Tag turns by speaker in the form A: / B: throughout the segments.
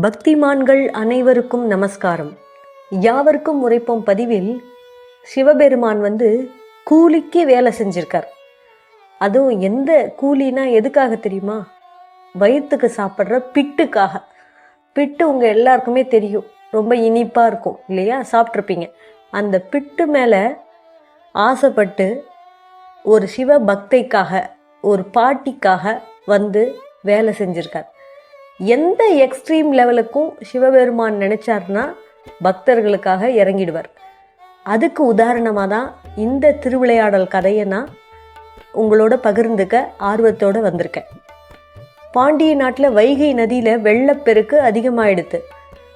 A: பக்திமான்கள் அனைவருக்கும் நமஸ்காரம். யாவருக்கும் உரைப்போம் பதிவில் சிவபெருமான் வந்து கூலிக்கு வேலை செஞ்சிருக்கார். அதுவும் எந்த கூலினா எதுக்காக தெரியுமா? வயிற்றுக்கு சாப்பிட்ற பிட்டுக்காக. பிட்டு உங்கள் எல்லாருக்குமே தெரியும். ரொம்ப இனிப்பாக இருக்கும் இல்லையா? சாப்பிட்ருப்பீங்க. அந்த பிட்டு மேலே ஆசைப்பட்டு ஒரு சிவ பக்தைக்காக ஒரு பாட்டிக்காக வந்து வேலை செஞ்சிருக்கார். எந்த எக்ஸ்ட்ரீம் லெவலுக்கும் சிவபெருமான் நினைச்சார்னா பக்தர்களுக்காக இறங்கிடுவார். அதுக்கு உதாரணமாக தான் இந்த திருவிளையாடல் கதையை நான் உங்களோட பகிர்ந்துக்க ஆர்வத்தோடு வந்திருக்கேன். பாண்டிய நாட்டில் வைகை நதியில் வெள்ளப்பெருக்கு அதிகமாகிடுது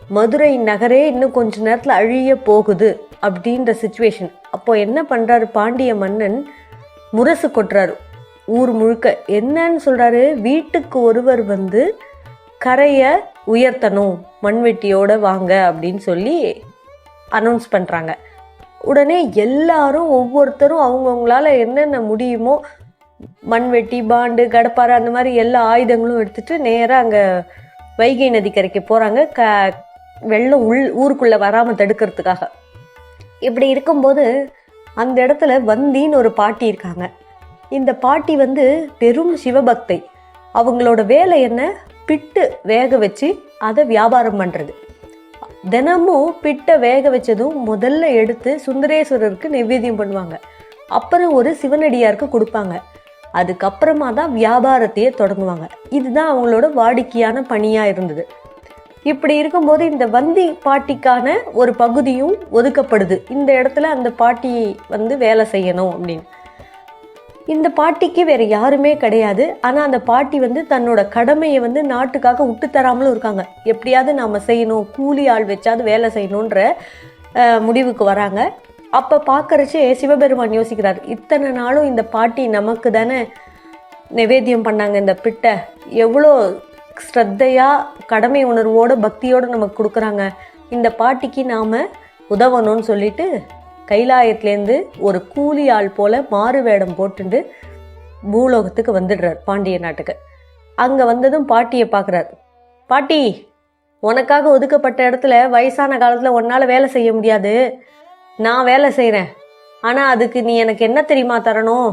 A: மதுரை நகரே இன்னும் கொஞ்ச நேரத்தில் அழிய போகுது அப்படின்ற சுச்சுவேஷன் அப்போ என்ன பண்ணுறாரு பாண்டிய மன்னன்? முரசு கொட்டுறாரு. ஊர் முழுக்க. என்னன்னு சொல்கிறாரு வீட்டுக்கு ஒருவர் வந்து கரையை உயர்த்தணும் மண்வெட்டியோடு வாங்க அப்படின்னு சொல்லி அனௌன்ஸ் பண்ணுறாங்க உடனே எல்லாரும் ஒவ்வொருத்தரும் அவங்கவுங்களால என்னென்ன முடியுமோ மண்வெட்டி பாண்டு கடப்பாறை அந்த மாதிரி எல்லா ஆயுதங்களும் எடுத்துட்டு நேராக அங்கே வைகை நதிக்கரைக்கு போகிறாங்க க வெள்ளம் உள் ஊருக்குள்ளே வராமல் தடுக்கிறதுக்காக. இப்படி இருக்கும்போது அந்த இடத்துல வந்தின்னு ஒரு பாட்டி இருக்காங்க. இந்த பாட்டி வந்து பெரும் சிவபக்தை. அவங்களோட வேலை என்ன? பிட்டு வேக வச்சு அதை வியாபாரம் பண்ணுறது தினமும் பிட்டை வேக வச்சதும் முதல்ல எடுத்து சுந்தரேஸ்வரருக்கு நெவேதியம் பண்ணுவாங்க. அப்புறம் ஒரு சிவனடியாருக்கு கொடுப்பாங்க. அதுக்கப்புறமா தான் வியாபாரத்தையே தொடங்குவாங்க. இதுதான் அவங்களோட வாடிக்கையான பணியாக இருந்தது. இப்படி இருக்கும்போது இந்த வந்தி பாட்டிக்கான ஒரு பகுதியும் ஒதுக்கப்படுது. இந்த இடத்துல அந்த பாட்டி வந்து வேலை செய்யணும் அப்படின்னு. இந்த பாட்டிக்கு வேற யாருமே கிடையாது. ஆனால் அந்த பாட்டி வந்து தன்னோட கடமையை வந்து நாட்டுக்காக விட்டு தராமலும் இருக்காங்க. எப்படியாவது நாம் செய்யணும் கூலி ஆள் வச்சாவது வேலை செய்யணுன்ற முடிவுக்கு வராங்க. அப்போ பார்க்குறச்சே சிவபெருமான் யோசிக்கிறார் இத்தனை நாளும் இந்த பாட்டி நமக்கு தானே நிவேத்தியம் பண்ணாங்க இந்த பிட்டை. எவ்வளோ ஸ்ரத்தையாக கடமை உணர்வோடு பக்தியோடு நமக்கு கொடுக்குறாங்க. இந்த பாட்டிக்கு நாம் உதவணும்னு சொல்லிட்டு கைலாயத்துலேருந்து ஒரு கூலி ஆள் போல மாறு வேடம் போட்டுண்டு பூலோகத்துக்கு வந்துடுறார் பாண்டிய நாட்டுக்கு. அங்கே வந்ததும் பாட்டியை பார்க்குறார் பாட்டி உனக்காக ஒதுக்கப்பட்ட இடத்துல வயசான காலத்தில் உன்னால் வேலை செய்ய முடியாது. நான் வேலை செய்கிறேன் ஆனால் அதுக்கு நீ எனக்கு என்ன தெரியுமா தரணும்?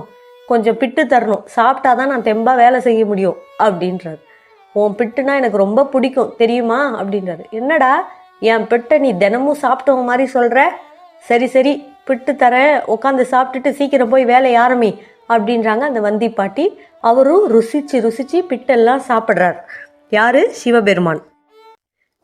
A: கொஞ்சம் பிட்டு தரணும். சாப்பிட்டா தான் நான் தெம்பாக வேலை செய்ய முடியும் அப்படின்றாரு. உன் பிட்டுனா எனக்கு ரொம்ப பிடிக்கும். தெரியுமா? அப்படின்றாரு. என்னடா என் பிட்டை நீ தினமும் சாப்பிட்டவங்க மாதிரி சொல்கிற சரி சரி பிட்டு தரேன். உட்காந்து சாப்பிட்டுட்டு சீக்கிரம் போய் வேலையை ஆரம்பி அப்படின்றாங்க அந்த வந்தி பாட்டி. அவரும் ருசிச்சு ருசிச்சு பிட்டெல்லாம் சாப்பிட்றார். யாரு? சிவபெருமான்.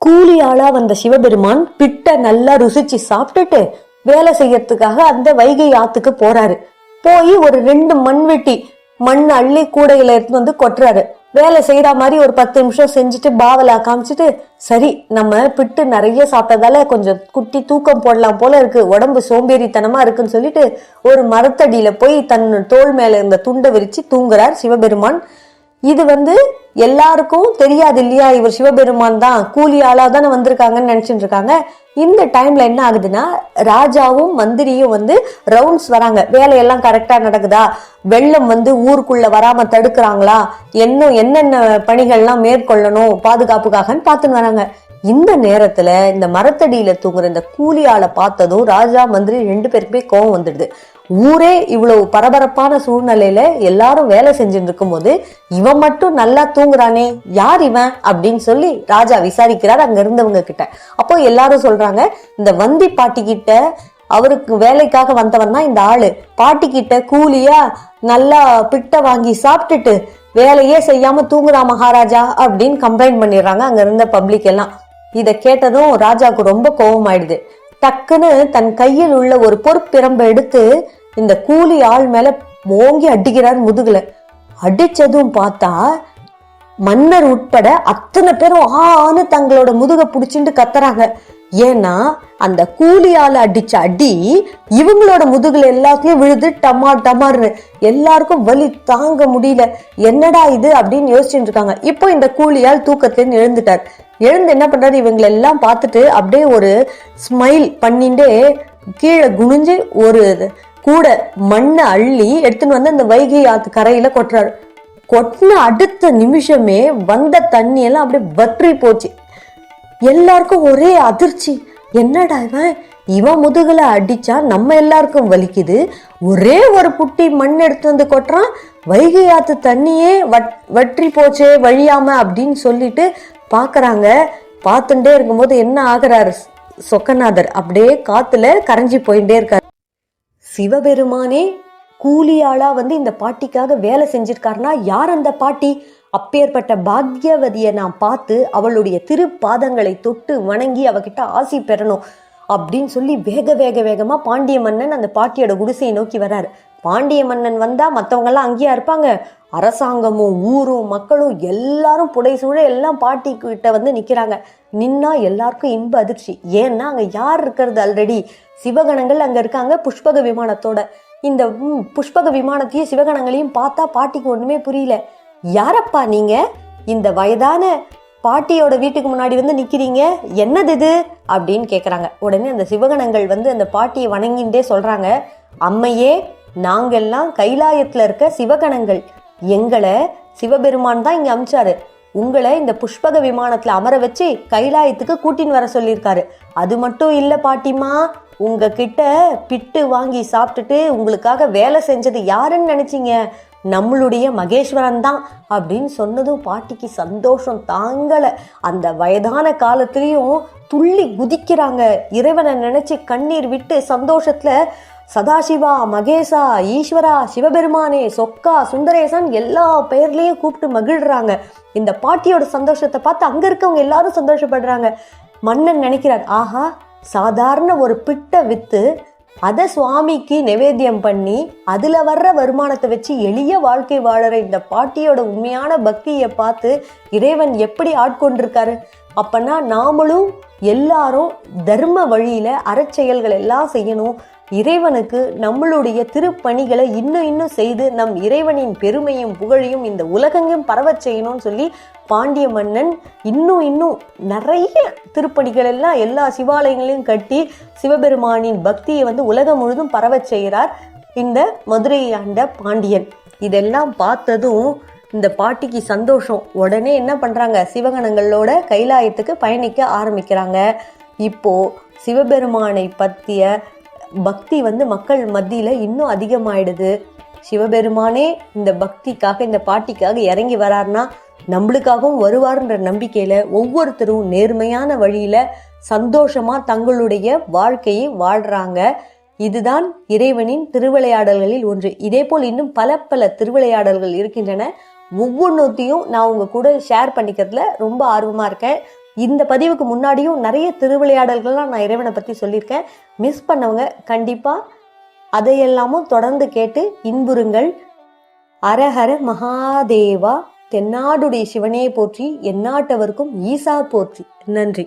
A: கூலி ஆளா வந்த சிவபெருமான் பிட்டை நல்லா ருசிச்சு சாப்பிட்டுட்டு வேலை செய்யறதுக்காக அந்த வைகை ஆத்துக்கு போறாரு. போய் ஒரு ரெண்டு மண்வெட்டி மண் அள்ளி கூடையில எடுத்து வந்து கொட்டுறாரு. வேலை செய்கிற மாதிரி ஒரு பத்து நிமிஷம் செஞ்சுட்டு பாவலா காமிச்சிட்டு சரி நம்ம பிட்டு நிறைய சாப்பிட்டதால கொஞ்சம் குட்டி தூக்கம் போடலாம் போல இருக்கு உடம்பு சோம்பேறித்தனமா இருக்குன்னு சொல்லிட்டு ஒரு மரத்தடியில போய் தன் தோல் மேல இருந்த துண்டை விரிச்சு தூங்குறார் சிவபெருமான். இது வந்து எல்லாருக்கும் தெரியாது இல்லையா? இவர் சிவபெருமான் தான் கூலி ஆளா தானே வந்திருக்காங்கன்னு நினைச்சிட்டு இருக்காங்க. இந்த டைம்ல என்ன ஆகுதுன்னா ராஜாவும் மந்திரியும் வந்து ரவுண்ட்ஸ் வராங்க. வேலையெல்லாம் கரெக்டா நடக்குதா? வெள்ளம் வந்து ஊருக்குள்ள வராம தடுக்கிறாங்களா? என்ன என்னென்ன பணிகள்லாம் மேற்கொள்ளணும் பாதுகாப்புக்காகன்னு பார்த்துன்னு வராங்க. இந்த நேரத்துல இந்த மரத்தடியில தூங்குற இந்த கூலி ஆளை பார்த்ததும் ராஜா மந்திரி ரெண்டு பேருக்குமே கோவம் வந்துடுது. ஊரே இவ்வளவு பரபரப்பான சூழ்நிலையில எல்லாரும் வேலை செஞ்சுட்டு இருக்கும்போது இவன் மட்டும் நல்லா தூங்குறானே யார் இவன்? அப்படின்னு சொல்லி ராஜா விசாரிக்கிறார் அங்க இருந்தவங்க கிட்ட. அப்போ எல்லாரும் சொல்றாங்க இந்த வந்தி பாட்டி கிட்ட அவருக்கு வேலைக்காக வந்தவன் தான் இந்த ஆளு. பாட்டி கிட்ட கூலியா நல்லா பிட்டை வாங்கி சாப்பிட்டுட்டு வேலையே செய்யாம தூங்குறா மகாராஜா அப்படின்னு கம்ப்ளைண்ட் பண்ணிடுறாங்க அங்க இருந்த பப்ளிக் எல்லாம். இத கேட்டதும் ராஜாவுக்கு ரொம்ப கோபம் ஆயிடுது டக்குன்னு தன் கையில் உள்ள ஒரு பொற்பிரம்பை எடுத்து இந்த கூலி ஆள் மேல ஓங்கி அடிக்கிறார் முதுகுல. அடிச்சதும் பார்த்தா மன்னர் உட்பட அத்தனை பேரும் ஆன்னு தங்களோட முதுக புடிச்சுட்டு கத்துறாங்க. ஏன்னா அந்த கூலியால அடிச்ச அடி இவங்களோட முதுகுல எல்லாத்தையும் விழுது டமா டமார்னு. எல்லாருக்கும் வலி தாங்க முடியல. என்னடா இது அப்படின்னு யோசிச்சுட்டு இருக்காங்க. இப்போ இந்த கூலியால் தூக்கத்திலேருந்து எழுந்துட்டார். எழுந்து என்ன பண்றாரு? இவங்களை எல்லாம் பார்த்துட்டு அப்படியே ஒரு ஸ்மைல் பண்ணிண்டே கீழே குனிஞ்சு ஒரு கூட மண்ணை அள்ளி எடுத்துன்னு வந்து அந்த வைகை ஆத்து கரையில கொட்டுறாரு. கொட்டின அடுத்த நிமிஷமே வந்த தண்ணி எல்லாம் அப்படியே வற்றி போச்சு. எல்லாருக்கும் ஒரே அதிர்ச்சி. என்னடா இவன்? இவன் முதுகுல அடிச்சா நம்ம எல்லாருக்கும் வலிக்குது. ஒரே ஒரு புட்டி மண் எடுத்து வந்து கொட்டுறான். வைகை ஆத்து தண்ணியே வட் வற்றி போச்சே வழியாம அப்படின்னு சொல்லிட்டு பார்க்கறாங்க பார்த்துட்டே இருக்கும்போது என்ன ஆகுறாரு சொக்கநாதர்? அப்படியே காத்துல கரைஞ்சி போயிட்டே இருக்காரு. சிவபெருமானே கூலியாளா வந்து இந்த பாட்டிக்காக வேலை செஞ்சிருக்காருனா யார் அந்த பாட்டி? அப்பேற்பட்ட பாக்யவதியை நான் பார்த்து அவளுடைய திருப்பாதங்களை தொட்டு வணங்கி அவகிட்ட ஆசி பெறணும் அப்படின்னு சொல்லி வேக வேக வேகமாக பாண்டிய மன்னன் அந்த பாட்டியோட குடிசையை நோக்கி வராரு. பாண்டிய மன்னன் வந்தா மற்றவங்கெல்லாம் அங்கேயா இருப்பாங்க. அரசாங்கமும் ஊரும் மக்களும் எல்லாரும் புடைசூழ எல்லாம் பாட்டி கிட்ட வந்து நிற்கிறாங்க நின்னா எல்லாருக்கும் இன்ப அதிர்ச்சி. ஏன்னா அங்கே யார் இருக்கிறது ஆல்ரெடி சிவகணங்கள் அங்கே இருக்காங்க புஷ்பக விமானத்தோட. இந்த புஷ்பக விமானத்தையும் சிவகணங்களையும் பார்த்தா பாட்டிக்கு ஒன்றுமே புரியல. யாரப்பா நீங்கள் இந்த வயதான பாட்டியோட வீட்டுக்கு முன்னாடி வந்து நிற்கிறீங்க என்னது இது? அப்படின்னு கேட்குறாங்க உடனே அந்த சிவகணங்கள் வந்து அந்த பாட்டியை வணங்கின்றே சொல்கிறாங்க அம்மையே நாங்கெல்லாம் கைலாயத்தில் இருக்க சிவகணங்கள். எங்களை சிவபெருமான் தான் இங்கே அமிச்சாரு. உங்களை இந்த புஷ்பக விமானத்தில் அமர வச்சு கைலாயத்துக்கு கூட்டின்னு வர சொல்லியிருக்காரு. அது மட்டும் இல்லை பாட்டிமா உங்ககிட்ட பிட்டு வாங்கி சாப்பிட்டுட்டு உங்களுக்காக வேலை செஞ்சது யாருன்னு நினச்சிங்க? நம்மளுடைய மகேஸ்வரன் தான் அப்படின்னு சொன்னதும் பாட்டிக்கு சந்தோஷம் தாங்கலை. அந்த வயதான காலத்துலேயும் துள்ளி குதிக்கிறாங்க. இறைவனை நினச்சி கண்ணீர் விட்டு சந்தோஷத்தில் சதாசிவா மகேசா ஈஸ்வரா சிவபெருமானே சொக்கா சுந்தரேசன் எல்லா பெயர்லேயும் கூப்பிட்டு மகிழ்றாங்க. இந்த பாட்டியோட சந்தோஷத்தை பார்த்து அங்க இருக்கவங்க எல்லாரும் சந்தோஷப்படுறாங்க. மன்னன் நினைக்கிறார் ஆஹா சாதாரண ஒரு பிட்டை வித்து அதை சுவாமிக்கு நிவேத்தியம் பண்ணி அதில் வர்ற வருமானத்தை வச்சு எளிய வாழ்க்கை வாழற இந்த பாட்டியோட உண்மையான பக்தியை பார்த்து இறைவன் எப்படி ஆட்கொண்டிருக்காரு? அப்பனா நாமளும் எல்லாரும் தர்ம வழியில் அறச்செயல்கள் எல்லாம் செய்யணும். இறைவனுக்கு நம்மளுடைய திருப்பணிகளை இன்னும் இன்னும் செய்து நம் இறைவனின் பெருமையும் புகழையும் இந்த உலகெங்கும் பரவச் செய்யணும்னு சொல்லி பாண்டிய மன்னன் இன்னும் இன்னும் நிறைய திருப்பணிகள் எல்லாம் எல்லா சிவாலயங்களையும் கட்டி சிவபெருமானின் பக்தியை வந்து உலகம் முழுதும் பரவச் செய்கிறார். இந்த மதுரையை ஆண்ட பாண்டியன். இதெல்லாம் பார்த்ததும் இந்த பாட்டிக்கு சந்தோஷம். உடனே என்ன பண்ணுறாங்க சிவகணங்களோட கைலாயத்துக்கு பயணிக்க ஆரம்பிக்கிறாங்க. இப்போ சிவபெருமானை பற்றிய பக்தி வந்து மக்கள் மத்தியில் இன்னும் அதிகமாயிடுது. சிவபெருமானே இந்த பக்திக்காக இந்த பாட்டிக்காக இறங்கி வராருன்னா நம்மளுக்காகவும் வருவார்ன்ற நம்பிக்கையில் ஒவ்வொருத்தரும் நேர்மையான வழியில் சந்தோஷமாக தங்களுடைய வாழ்க்கையை வாழ்கிறாங்க இதுதான் இறைவனின் திருவிளையாடல்களில் ஒன்று. இதேபோல் இன்னும் பல பல திருவிளையாடல்கள் இருக்கின்றன. ஒவ்வொன்றத்தையும் நான் உங்கள் கூட ஷேர் பண்ணிக்கிறதுல ரொம்ப ஆர்வமாக இருக்கேன். இந்த பதிவுக்கு முன்னாடியும் நிறைய திருவிளையாடல்கள்லாம் நான் இறைவனை பற்றி சொல்லியிருக்கேன். மிஸ் பண்ணவங்க கண்டிப்பாக அதையெல்லாமும் தொடர்ந்து கேட்டு இன்புறுங்கள். அரஹர மகாதேவா தென்னாடுடைய சிவனே போற்றி எந்நாட்டவர்க்கும் ஈசா போற்றி. நன்றி.